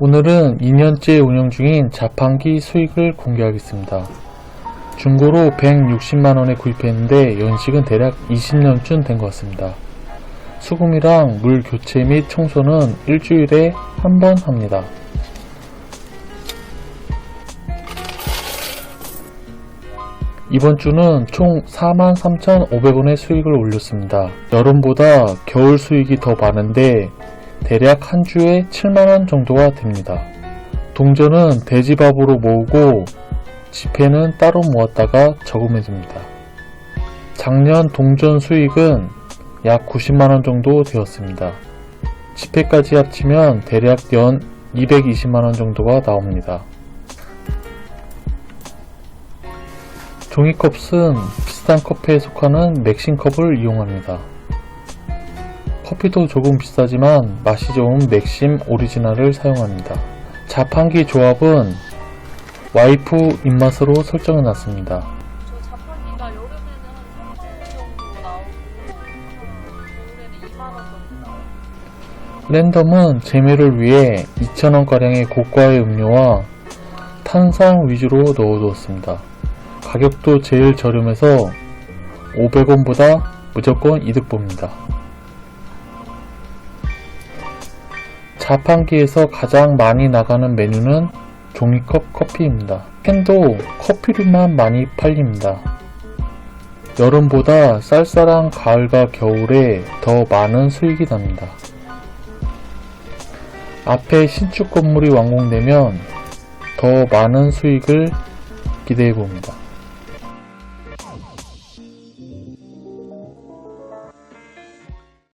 오늘은 2년째 운영 중인 자판기 수익을 공개하겠습니다. 중고로 160만원에 구입했는데 연식은 대략 20년쯤 된 것 같습니다. 수금이랑 물 교체 및 청소는 일주일에 한 번 합니다. 이번 주는 총 43,500원의 수익을 올렸습니다. 여름보다 겨울 수익이 더 많은데 대략 한 주에 7만원 정도가 됩니다. 동전은 돼지밥으로 모으고 지폐는 따로 모았다가 저금해둡니다. 작년 동전 수익은 약 90만원 정도 되었습니다. 지폐까지 합치면 대략 연 220만원 정도가 나옵니다. 종이컵은 비싼 커피에 속하는 맥심컵을 이용합니다. 커피도 조금 비싸지만 맛이 좋은 맥심 오리지널을 사용합니다. 자판기 조합은 와이프 입맛으로 설정해 놨습니다. 저 자판기가 여름에는 한 3천 정도 나오고 겨울에는 2만 원 정도 나와요. 랜덤은 재미를 위해 2,000원가량의 고가의 음료와 탄산 위주로 넣어두었습니다. 가격도 제일 저렴해서 500원보다 무조건 이득 봅니다. 자판기에서 가장 많이 나가는 메뉴는 종이컵 커피입니다. 캔도 커피류만 많이 팔립니다. 여름보다 쌀쌀한 가을과 겨울에 더 많은 수익이 납니다. 앞에 신축 건물이 완공되면 더 많은 수익을 기대해 봅니다.